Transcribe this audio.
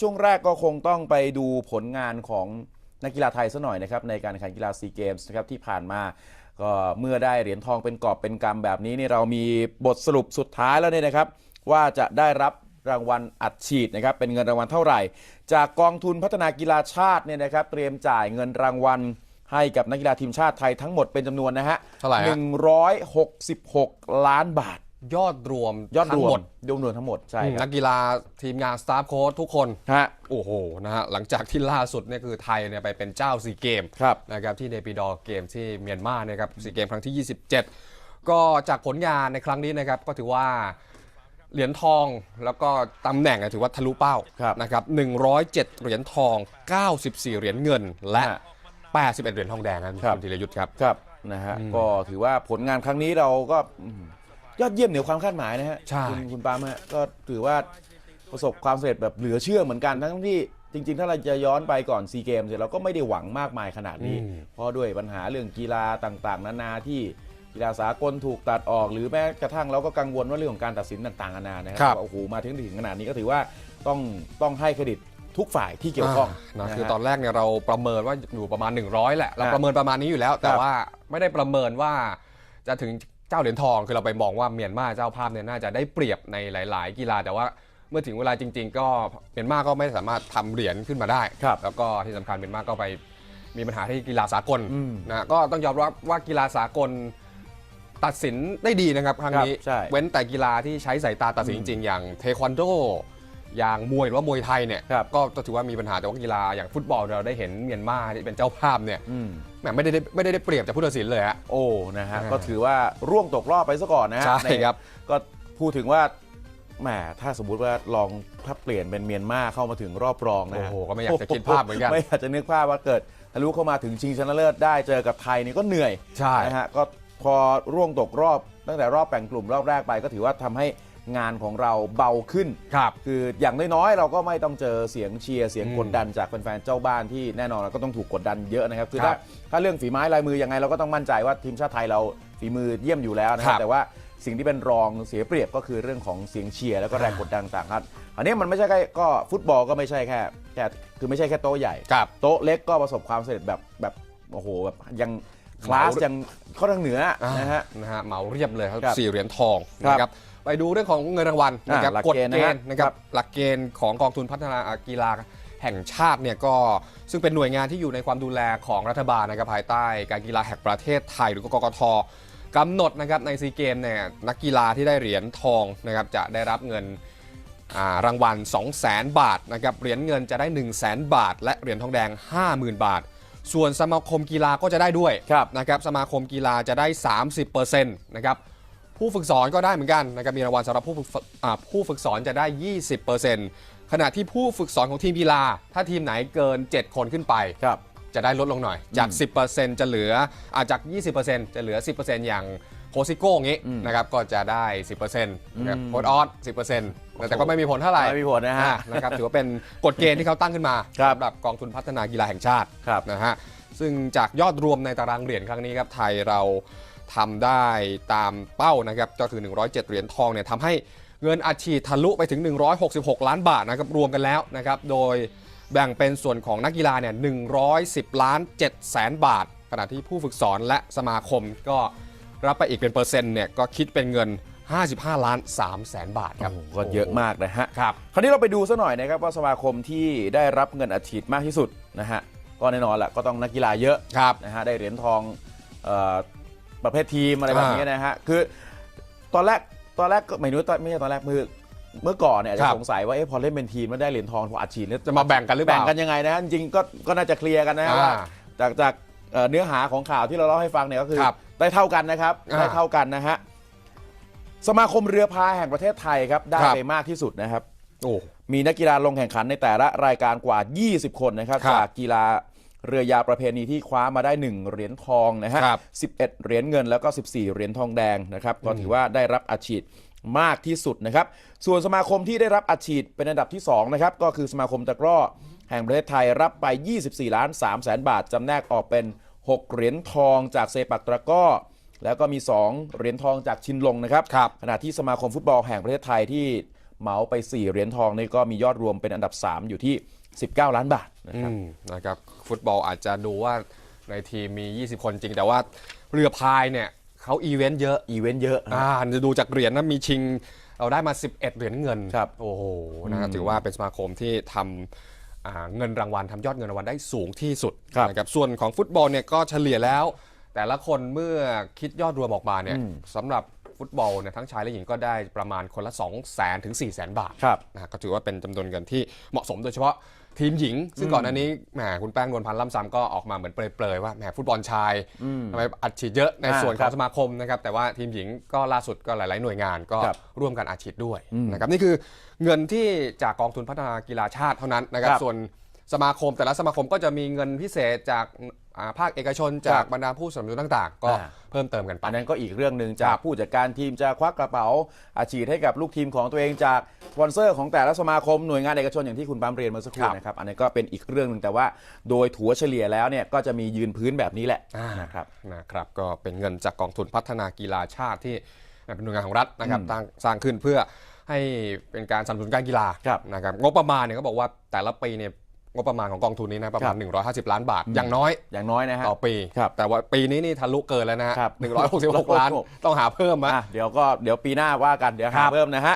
ช่วงแรกก็คงต้องไปดูผลงานของนักกีฬาไทยซะหน่อยนะครับในการแข่งขันกีฬาซีเกมส์นะครับที่ผ่านมาก็เมื่อได้เหรียญทองเป็นกอบเป็นกำแบบนี้นี่เรามีบทสรุปสุดท้ายแล้วเนี่ยนะครับ ว่าจะได้รับรางวัลอัดฉีดนะครับเป็นเงินรางวัลเท่าไหร่ จากกองทุนพัฒนากีฬาชาติเนี่ยนะครับ เตรียมจ่ายเงินรางวัลให้กับนักกีฬาทีมชาติไทยทั้งหมดเป็นจำนวนนะฮะเท่าไหร่ฮะหนึ่งร้อยหกสิบหกล้านบาท ยอดรวมยอดรทั้วงหมมดยอดรวมทั้งหมดใช่คนัรับกกีฬาทีมงานสตาฟโค้ชทุกคน ฮะโอ้โหนะฮะหลังจากที่ล่าสุดเนี่ยคือไทยเนี่ยไปเป็นเจ้าซีเกม ครับ นะครับที่เนปิดอร์เกมที่เมียนมาเนี่ยครับซีเกมครั้งที่ 27 ก็จากผลงานในครั้งนี้นะครับก็ถือว่าเหรียญทองแล้วก็ตำแหน่งเนี่ยถือว่าทะลุเป้าครับนะครับ107 เหรียญทอง 94 เหรียญเงิน และ ฮะ 81 เหรียญทองแดงครับครับคุณธีรยุทธ์ครับ ครับนะฮะก็ถือว่าผลงานครั้งนี้เราก็อืม ยอดเยี่ยมเหนือความคาดหมายนะฮะใช่ คุณคุณปาล์มฮะก็ถือว่าประสบความสำเร็จแบบเหลือเชื่อเหมือนกันทั้งที่จริง ๆ ถ้าเราจะย้อนไปก่อนซีเกมเนี่ยเราก็ไม่ได้หวังมากมายขนาดนี้ เพราะด้วยปัญหาเรื่องกีฬาต่างๆ นานาที่กีฬาสากลถูกตัดออก หรือแม้กระทั่งเราก็กังวลว่าเรื่องของการตัดสินต่างๆนานานะคครัรับโอ้โหมาถึงถึงขนาดนี้ก็ถือว่าต้องต้องให้เครดิตทุกฝ่ายที่เกี่ยวข้องนะนะฮะ คือตอนแรกเนี่ยเราประเมินว่าอยู่ประมาณ 100 แหละ เราอ่าประเมินประมาณนี้อยู่แล้ว แต่ครับว่าไม่ได้ประเมินว่าจะถึง เจ้าเหรียญทองคือเราไปมองว่าเมียนมาเจ้าภาพเนี่ยน่าจะได้เปรียบในหลาย ๆ กีฬาแต่ว่าเมื่อถึงเวลาจริง ๆ ก็เมียนมาก็ไม่สามารถทำเหรียญขึ้นมาได้ครับแล้วก็ที่สำคัญเมียนมาก็ไปมีปัญหาที่กีฬาสากลอืมนะก็ต้องยอมรับว่ากีฬาสากลตัดสินได้ดีนะครับครั้งนี้ครับใช่เว้นแต่กีฬาที่ใช้สายตาตัดสินจริงๆอย่างเทควันโด อย่างมวยหรือว่ามวยไทยเนี่ยครับก็ถือว่ามีปัญหาแต่ว่ากีฬาอย่างฟุตบอลเราได้เห็นเมียนมาที่เป็นเจ้าภาพเนี่ยอืมแหมไม่ได้ไม่ได้ได้เปรียบจากผู้ตัดสินเลยฮะโอ้นะฮะอ่าก็ถือว่าร่วงตกรอบไปซะก่อนนะฮะใช่นครับก็พูดถึงว่าแหมถ้าสมมุติว่าลองถ้าเปลี่ยนเป็นเมียนมาเข้ามาถึงรอบรองนะโอ้ฮะโหก็ไม่อยากจะคิดภาพเหมือนกันไม่อยากจะนึกภาพว่าเกิดทะลุเข้ามาถึงชิงชนะเลิศได้เจอกับไทยนี่ก็เหนื่อยใช่นะฮะก็พอร่วงตกรอบตั้งแต่รอบแบ่งกลุ่มรอบแรกไปก็ถือว่าทำให้ งานของเราเบาขึ้น ครับ คืออย่างน้อยๆ เราก็ไม่ต้องเจอเสียงเชียร์เสียงอืมกดดันจากแฟนๆ เจ้าบ้านที่แน่นอนเราก็ต้องถูกกดดันเยอะนะครับ คือครัถ้าบถ้าเรื่องฝีไม้ลายมือยังไงเราก็ต้องมั่นใจว่าทีมชาติไทยเราฝีมือเยี่ยมอยู่แล้วนะคครัรับบ แต่ว่าสิ่งที่เป็นรองเสียเปรียบก็คือเรื่องของเสียงเชียร์แล้วก็แรงกดดันต่างๆครับ อันนี้มันไม่ใช่แค่ก็ฟุตบอลก็ไม่ใช่แค่แค่คือไม่ใช่แค่โต๊ะใหญ่ ครับ โต๊ะเล็กก็ประสบความสำเร็จแบบแบบโอ้โหแบบยังคลาสเหมายัยังค่อนข้างเหนืออ่านะฮะ นะฮะเหมาเรียบเลยครับครับสี่เหรียญทองครับ นะครับ ไปดูเรื่องของเงินรางวัลนะครับอ่าหลักกฎเกณฑ์เกนะฮะณฑ์นะครับครับหลักเกณฑ์ของกองทุนพัฒนากีฬาแห่งชาติเนี่ยก็ซึ่งเป็นหน่วยงานที่อยู่ในความดูแลของรัฐบาลนะครับภายใต้การกีฬาแห่งประเทศไทยหรือกกทกำหนดนะครับในซีเกมเนี่ยนักกีฬาที่ได้เหรียญทองนะครับจะได้รับเงินอ่ารางวัล 200,000 บาทนะครับเหรียญเงินจะได้ 100,000 บาท และเหรียญทองแดง 50,000 บาท ส่วนสมาคมกีฬาก็จะได้ด้วยครับนะครับสมาคมกีฬาจะได้ 30%นะครับ ผู้ฝึกสอนก็ได้เหมือนกันนะครับมีรางวัลสำหรับผู้ฝึกอ่าผู้ฝึกสอนจะได้ 20%ขณะที่ผู้ฝึกสอนของทีมกีฬา ถ้าทีมไหนเกิน 7 คนขึ้นไปครับจะได้ลดลงหน่อย จากอืม10%จะเหลืออาจาก 20%จะเหลือ 10%อย่างโคซิโก้อย่างงี้อืมนะครับก็จะได้ 10%นะครับอืมโค้ดออส10%แต่ก็ไม่มีผลเท่าไหร่ไม่มีผลนะฮะอ่านะครับถือว่าเป็นกฎเกณฑ์ที่เขาตั้งขึ้นมาครับสำหรับกองทุนพัฒนากีฬาแห่งชาติครับนะฮะซึ่งจากยอดรวมในตารางเหรียญครั้งนี้ครับไทยเรา ทำได้ตามเป้านะครับก็คือ 107 เหรียญทองเนี่ยทำให้เงินอัดฉีดทะลุไปถึง 166 ล้านบาทนะครับรวมกันแล้วนะครับโดยแบ่งเป็นส่วนของนักกีฬาเนี่ย 110 ล้าน7แสนบาท ขณะที่ผู้ฝึกสอนและสมาคมก็รับไปอีกเป็นเปอร์เซ็นต์เนี่ยก็คิดเป็นเงิน 55 ล้าน3แสนบาทครับโอ้โหก็เยอะมากนะฮะครับคราวนี้เราไปดูซะหน่อยนะครับว่าสมาคมที่ได้รับเงินอัดฉีดมากที่สุดนะฮะก็แน่นอนแหละก็ต้องนักกีฬาเยอะครับนะฮะได้เหรียญทองเออ ประเภททีมอะไรแบบนี้อ่านนะฮะคือตอนแรกตอนแรกก็ไม่รู้ตอนไม่ใช่ตอนแรกมือเมื่อก่อนเนี่ยอาจครัจะบสงสัยว่าเอ๊ะพอเล่นเป็นทีมแล้วได้เหรียญทองพออัดฉีดแล้วจะมาแบ่งกันหรือเปแบ่งล่ากันยังไงนะฮะจริงๆก็ก็น่าจะเคลียร์กันนะฮะว่าอ่าจากจากเอ่อเนื้อหาของข่าวที่เราเล่าให้ฟังเนี่ยก็คือครับได้เท่ากันนะครับอ่าได้เท่ากันนะฮะสมาคมเรือพายแห่งประเทศไทยครับได้ครับไปมากที่สุดนะครับ โอ้มีนักกีฬาลงแข่งขันในแต่ละรายการกว่า 20 คนนะครับครับจากกีฬา เรือยาวประเพณีที่คว้ามาได้ 1 เหรียญทองนะฮะครับ11 เหรียญเงินแล้วก็ 14 เหรียญทองแดงนะครับก็ถือว่าได้รับอาชีพมากที่สุดนะครับ ส่วนสมาคมที่ได้รับอาชีพเป็นอันดับที่2นะครับ ก็คือสมาคมตะกร้อ แห่งประเทศไทยรับไป 24 ล้าน3แสนบาท จำแนกออกเป็น 6 เหรียญทองจากเซปักตะกร้อ แล้วก็มี 2 เหรียญทองจากชินลงนะครับครับขณะที่สมาคมฟุตบอลแห่งประเทศไทยที่เหมาไป 4 เหรียญทองนี่ก็มียอดรวมเป็นอันดับ 3 อยู่ที่ 19 ล้านบาท นะครับอืมนะครับฟุตบอลอาจจะดูว่าในทีมมี 20 คนจริง แต่ว่าเรือพายเนี่ยเขาอีเวนต์เยอะอีเวนต์เยอะนะอ่าจะดูจากเหรียญนะมีชิงเราได้มา 11 เหรียญเงินครับโอ้โหนะครับถือว่าเป็นสมาคมที่ทำอ่าเงินรางวัลทำยอดเงินรางวัลได้สูงที่สุดครับนะครับส่วนของฟุตบอลเนี่ยก็เฉลี่ยแล้ว แต่ละคนเมื่อคิดยอดรวมออกมาเนี่ยสำหรับฟุตบอลเนี่ยทั้งชายและหญิงก็ได้ประมาณคนละ 2 0 0 0 0 0ถึง4 0 0 0 0 0 บาทครับนะฮะก็ถือว่าเป็นจำนวนเงินที่เหมาะสมโดยเฉพาะ ทีมหญิง ซึ่งก่อนหน้านี้แหมคุณแป้งนวลพันธ์ล่ำซ้ำก็ออกมาเหมือนเปรยๆว่าแหมฟุตบอลชายทำไมอัดฉีดเยอะในอ่าส่วนขครัองบสมาคมนะครับแต่ว่าทีมหญิงก็ล่าสุดก็หลาย ๆ หน่วยงานก็ครับร่วมกันอัดฉีดด้วยนะครับนี่คือเงินที่จากกองทุนพัฒนากีฬาชาติเท่านั้นนะครับครับส่วนสมาคมแต่ละสมาคมก็จะมีเงินพิเศษจากอ่า ภาคเอกชนจากบรรดาผู้สนับสนุนต่างๆ ก็อ่าเพิ่มเติมกันไปอันนั้นก็อีกเรื่องหนึ่งจาคกรับผู้จัดการทีมจะควักกระเป๋าอาชีพให้กับลูกทีมของตัวเองจากสปอนเซอร์ของแต่ละสมาคมหน่วยงานเอกชนอย่างที่คุณปั๊มเรียนเมื่อสักครู่ครับนะครับอันนี้นก็เป็นอีกเรื่องหนึ่งแต่ว่าโดยถัวเฉลี่ยแล้วเนี่ยก็จะมียืนพื้นแบบนี้แหละอ่านะครับนะครับก็เป็นเงินจากกองทุนพัฒนากีฬาชาติที่เป็นหน่วยงานของรัฐนะครับตั้งสร้างขึ้นเพื่อให้เป็นการสนับสนุนการกีฬาครับนะครับงบประมาณเนี่ยก็บอกว่าแต่ละปีเนี่ย งบประมาณของกองทุนนี้นะประมาณ 150 ล้านบาท อย่างน้อยอย่างน้อยนะฮะต่อปี ครับแต่ว่าปีนี้นี่ทะลุเกินแล้วนะฮะครับ 166 ล้าน ต้องหาเพิ่มอะอะเดี๋ยวก็เดี๋ยวปีหน้าว่ากันเดี๋ยวหาครับ เพิ่มนะฮะ